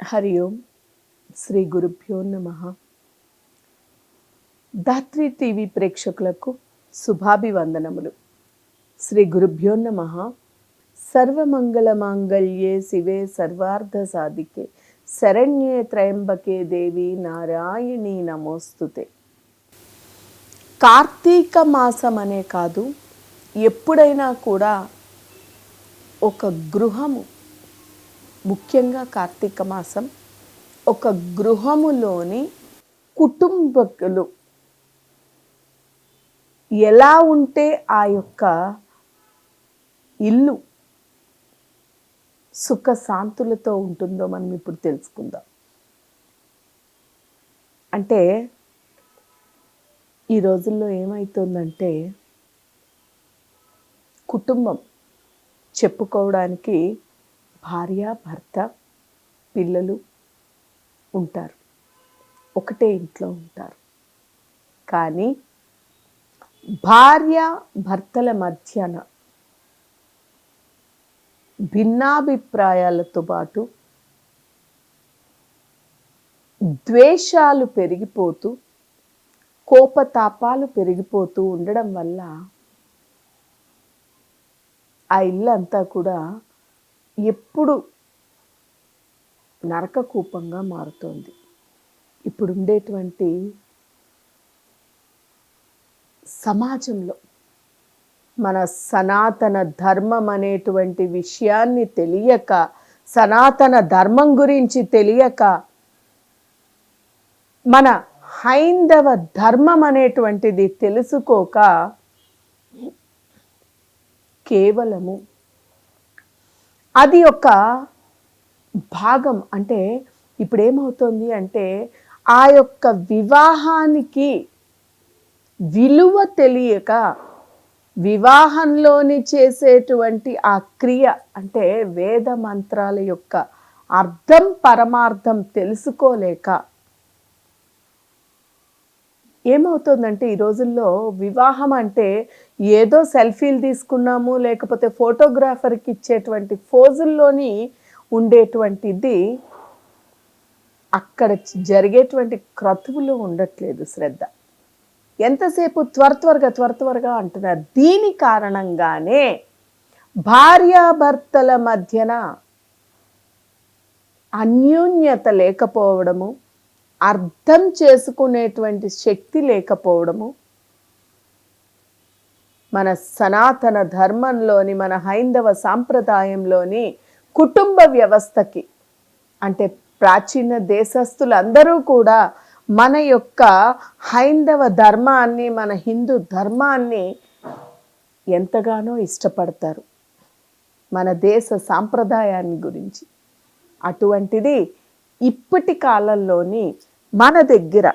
హరి ఓం శ్రీ గురుభ్యో నమ. ధాత్రి టీవీ ప్రేక్షకులకు శుభాభివందనములు. శ్రీ గురుభ్యో నమ. సర్వమంగళమాంగళ్యే శివే సర్వార్థ సాధికే శరణ్యే త్రయంబకే దేవి నారాయణి నమోస్తుతే. కార్తీక మాసం అనే కాదు ఎప్పుడైనా కూడా ఒక గృహము ముఖ్యంగా కార్తీక మాసం ఒక గృహములోని కుటుంబకులు ఎలా ఉంటే ఆ యొక్క ఇల్లు సుఖ శాంతులతో ఉంటుందో మనం ఇప్పుడు తెలుసుకుందాం. అంటే ఈ రోజుల్లో ఏమవుతుందంటే కుటుంబం చెప్పుకోవడానికి భార్య భర్త పిల్లలు ఉంటారు. ఒకటే ఇంట్లో ఉంటారు. కానీ భార్య భర్తల మధ్యన భిన్నాభిప్రాయాలతో పాటు ద్వేషాలు పెరిగిపోతూ కోపతాపాలు పెరిగిపోతూ ఉండడం వల్ల ఆ ఇల్లు అంతా కూడా ఎప్పుడు నరకకూపంగా మారుతోంది. ఇప్పుడు ఉండేటువంటి సమాజంలో మన సనాతన ధర్మం అనేటువంటి విషయాన్ని తెలియక సనాతన ధర్మం గురించి తెలియక మన హైందవ ధర్మం అనేటువంటిది తెలుసుకోక కేవలము అది ఒక భాగం. అంటే ఇప్పుడు ఏమవుతుంది అంటే ఆ యొక్క వివాహానికి విలువ తెలియక వివాహంలోని చేసేటువంటి ఆ క్రియ అంటే వేద మంత్రాల యొక్క అర్థం పరమార్థం తెలుసుకోలేక ఏమవుతుందంటే ఈ రోజుల్లో వివాహం అంటే ఏదో సెల్ఫీలు తీసుకున్నాము లేకపోతే ఫోటోగ్రాఫర్కి ఇచ్చేటువంటి ఫోజుల్లోని ఉండేటువంటిది అక్కడ జరిగేటువంటి క్రతువులు ఉండట్లేదు శ్రద్ధ. ఎంతసేపు త్వర త్వరగా త్వర త్వరగా అంటున్నారు. దీని కారణంగానే భార్యాభర్తల మధ్యన అన్యోన్యత లేకపోవడము అర్థం చేసుకునేటువంటి శక్తి లేకపోవడము మన సనాతన ధర్మంలోని మన హైందవ సాంప్రదాయంలోని కుటుంబ వ్యవస్థకి అంటే ప్రాచీన దేశస్థులందరూ కూడా మన యొక్క హైందవ ధర్మాన్ని మన హిందూ ధర్మాన్ని ఎంతగానో ఇష్టపడతారు మన దేశ సాంప్రదాయాన్ని గురించి. అటువంటిది ఇప్పటి కాలంలోని మన దగ్గర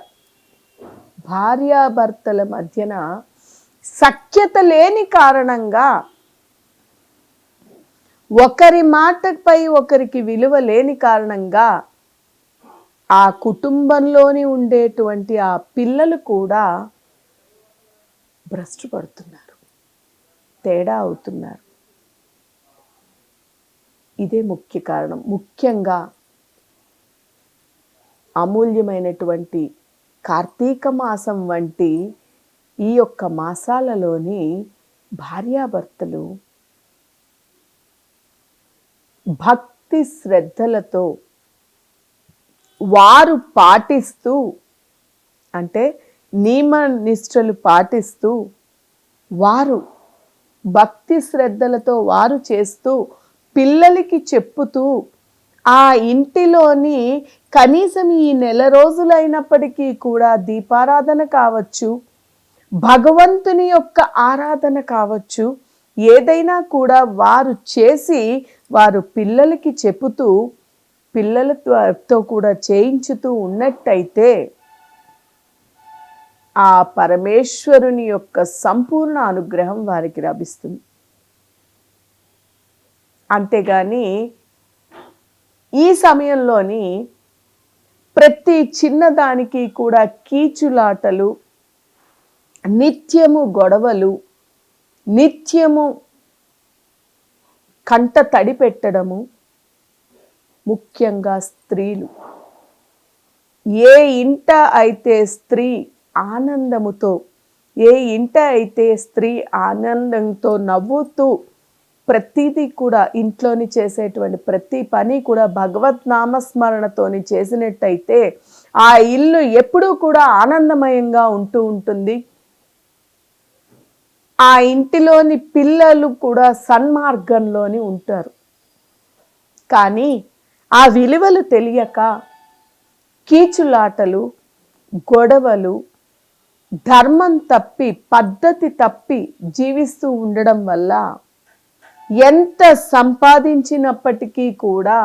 భార్యాభర్తల మధ్యన సఖ్యత లేని కారణంగా ఒకరి మాటపై ఒకరికి విలువ లేని కారణంగా ఆ కుటుంబంలోని ఉండేటువంటి ఆ పిల్లలు కూడా భ్రష్టు పడుతున్నారు తేడా అవుతున్నారు. ఇదే ముఖ్య కారణం. ముఖ్యంగా అమూల్యమైనటువంటి కార్తీక మాసం వంటి ఈ యొక్క మాసాలలోని భార్యాభర్తలు భక్తి శ్రద్ధలతో వారు పాటిస్తూ అంటే నియమ నిష్టలు పాటిస్తూ వారు భక్తి శ్రద్ధలతో వారు చేస్తూ పిల్లలకి చెప్పుతూ ఆ ఇంటిలోని కనీసం ఈ నెల రోజులైనప్పటికీ కూడా దీపారాధన కావచ్చు. భగవంతుని యొక్క ఆరాధన కావచ్చు ఏదైనా కూడా వారు చేసి వారు పిల్లలకి చెబుతూ పిల్లలతో కూడా చేయించుతూ ఉన్నట్టయితే ఆ పరమేశ్వరుని యొక్క సంపూర్ణ అనుగ్రహం వారికి లభిస్తుంది. అంతేగాని ఈ సమయంలోని ప్రతి చిన్నదానికి కూడా కీచులాటలు నిత్యము గొడవలు నిత్యము కంట తడి పెట్టడము ముఖ్యంగా స్త్రీలు. ఏ ఇంట అయితే స్త్రీ ఆనందముతో ఏ ఇంట అయితే స్త్రీ ఆనందంతో నవ్వుతూ ప్రతిదీ కూడా ఇంట్లోని చేసేటువంటి ప్రతి పని కూడా భగవత్ నామస్మరణతోని చేసినట్టయితే ఆ ఇల్లు ఎప్పుడూ కూడా ఆనందమయంగా ఉంటూ ఉంటుంది. ఆ ఇంటిలోని పిల్లలు కూడా సన్మార్గంలోని ఉంటారు. కానీ ఆ విలువలు తెలియక కీచులాటలు గొడవలు ధర్మం తప్పి పద్ధతి తప్పి జీవిస్తూ ఉండడం వల్ల ఎంత సంపాదించినప్పటికీ కూడా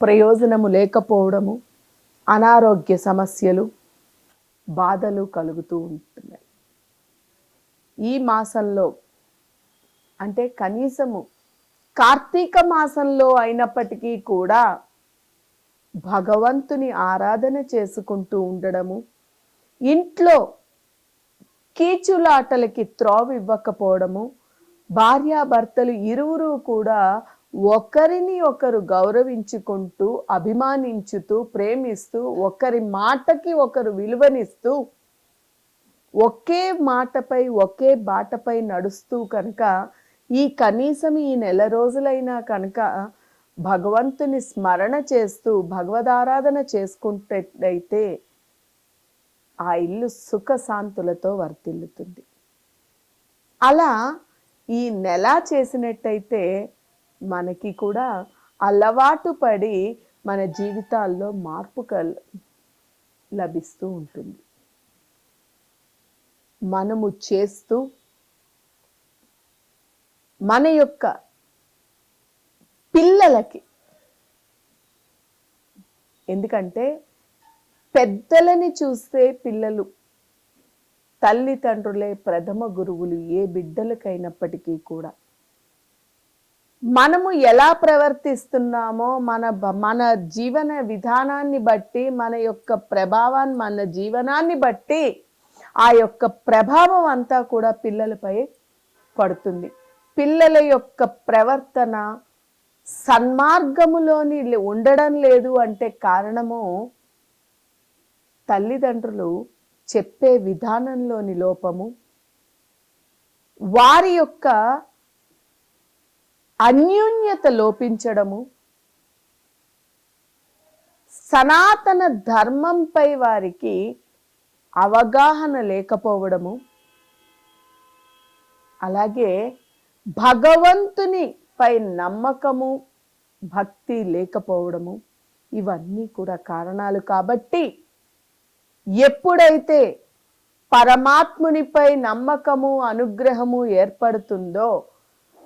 ప్రయోజనము లేకపోవడము అనారోగ్య సమస్యలు బాధలు కలుగుతూ ఉంటున్నాయి. ఈ మాసంలో అంటే కనీసము కార్తీక మాసంలో అయినప్పటికీ కూడా భగవంతుని ఆరాధన చేసుకుంటూ ఉండడము ఇంట్లో కీచులాటలకి త్రోవ ఇవ్వకపోవడము భార్యాభర్తలు ఇరువురు కూడా ఒకరిని ఒకరు గౌరవించుకుంటూ అభిమానించుతూ ప్రేమిస్తూ ఒకరి మాటకి ఒకరు విలువనిస్తూ ఒకే మాటపై ఒకే బాటపై నడుస్తూ కనుక ఈ కనీసం ఈ నెల రోజులైనా కనుక భగవంతుని స్మరణ చేస్తూ భగవదారాధన చేసుకుంటైతే ఆ ఇల్లు సుఖశాంతులతో వర్తిల్లుతుంది అలా ఈ నెల చేసినట్టయితే మనకి కూడా అలవాటు పడి మన జీవితాల్లో మార్పు కల్ లభిస్తూ ఉంటుంది. మనము చేస్తూ మన యొక్క పిల్లలకి ఎందుకంటే పెద్దలని చూస్తే పిల్లలు తల్లిదండ్రులే ప్రథమ గురువులు ఏ బిడ్డలకైనప్పటికీ కూడా. మనము ఎలా ప్రవర్తిస్తున్నామో మన మన జీవన విధానాన్ని బట్టి మన యొక్క ప్రభావాన్ని మన జీవనాన్ని బట్టి ఆ యొక్క ప్రభావం అంతా కూడా పిల్లలపై పడుతుంది. పిల్లల యొక్క ప్రవర్తన సన్మార్గములోని లే- ఉండడం లేదు అంటే కారణము తల్లిదండ్రులు చెప్పే విధానంలోని లోపము. వారి యొక్క అన్యోన్యత లోపించడము. సనాతన ధర్మంపై వారికి అవగాహన లేకపోవడము అలాగే భగవంతుని పై నమ్మకము భక్తి లేకపోవడము ఇవన్నీ కూడా కారణాలు కాబట్టి ఎప్పుడైతే పరమాత్మునిపై నమ్మకము అనుగ్రహము ఏర్పడుతుందో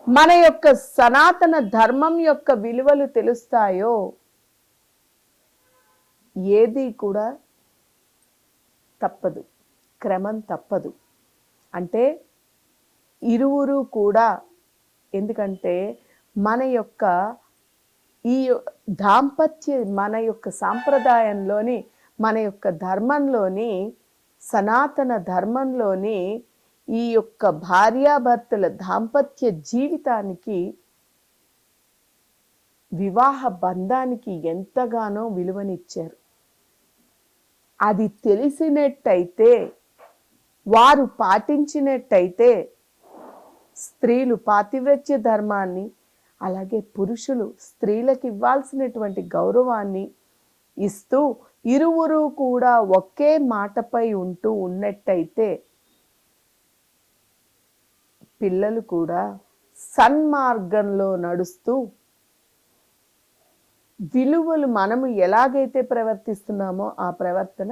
మన యొక్క సనాతన ధర్మం యొక్క విలువలు తెలుస్తాయో ఏది కూడా తప్పదు. క్రమం తప్పదు. అంటే ఇరువురు కూడా ఎందుకంటే మన యొక్క ఈ దాంపత్య మన యొక్క సాంప్రదాయంలోని మన యొక్క ధర్మంలోని సనాతన ధర్మంలోని ఈ యొక్క భార్యాభర్తల దాంపత్య జీవితానికి వివాహ బంధానికి ఎంతగానో విలువనిచ్చారు. అది తెలిసినట్టయితే వారు పాటించినట్టయితే స్త్రీలు పాతివ్రత్య ధర్మాన్ని అలాగే పురుషులు స్త్రీలకు ఇవ్వాల్సినటువంటి గౌరవాన్ని ఇస్తూ ఇరువురు కూడా ఒకే మాటపై ఉంటూ ఉన్నట్టయితే పిల్లలు కూడా సన్మార్గంలో నడుస్తూ విలువలు మనము ఎలాగైతే ప్రవర్తిస్తున్నామో ఆ ప్రవర్తన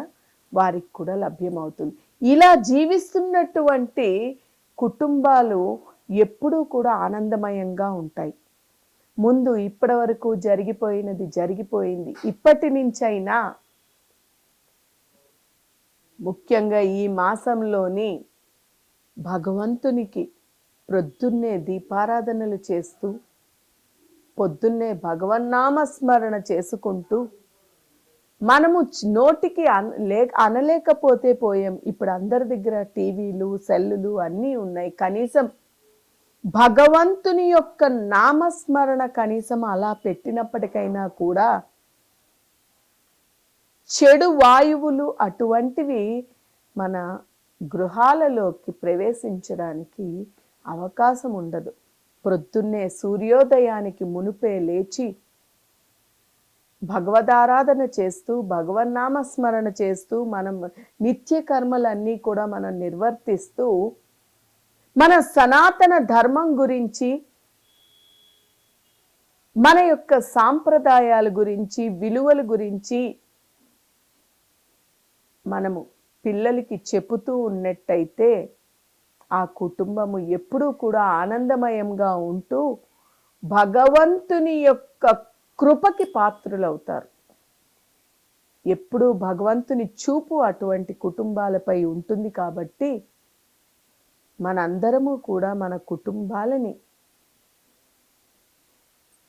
వారికి కూడా లభ్యమవుతుంది. ఇలా జీవిస్తున్నటువంటి కుటుంబాలు ఎప్పుడూ కూడా ఆనందమయంగా ఉంటాయి. ముందు ఇప్పటి వరకు జరిగిపోయినది జరిగిపోయింది. ఇప్పటి నుంచైనా ముఖ్యంగా ఈ మాసంలోని భగవంతునికి ప్రొద్దున్నే దీపారాధనలు చేస్తూ పొద్దున్నే భగవన్నామ స్మరణ చేసుకుంటూ మనము నోటికి అన లే అనలేకపోతే పోయాం. ఇప్పుడు అందరి దగ్గర టీవీలు సెల్లులు అన్నీ ఉన్నాయి. కనీసం భగవంతుని యొక్క నామస్మరణ కనీసం అలా పెట్టినప్పటికైనా కూడా చెడు వాయువులు అటువంటివి మన గృహాలలోకి ప్రవేశించడానికి అవకాశం ఉండదు. ప్రొద్దున్నే సూర్యోదయానికి మునుపే లేచి భగవదారాధన చేస్తూ భగవన్నామస్మరణ చేస్తూ మనం నిత్య కర్మలన్నీ కూడా మనం నిర్వర్తిస్తూ మన సనాతన ధర్మం గురించి మన యొక్క సాంప్రదాయాల గురించి విలువల గురించి మనము పిల్లలకి చెబుతూ ఉన్నట్టయితే ఆ కుటుంబము ఎప్పుడూ కూడా ఆనందమయంగా ఉంటూ భగవంతుని యొక్క కృపకి పాత్రులవుతారు. ఎప్పుడూ భగవంతుని చూపు అటువంటి కుటుంబాలపై ఉంటుంది కాబట్టి మనందరము కూడా మన కుటుంబాలని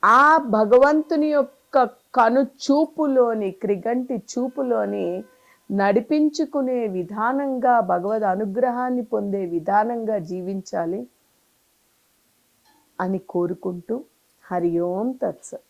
ఆ భగవంతుని యొక్క కను చూపులోని క్రిగంటి చూపులోని నడిపించుకునే విధానంగా భగవద్ అనుగ్రహాన్ని పొందే విధానంగా జీవించాలి అని కోరుకుంటూ హరి ఓం తత్సత్.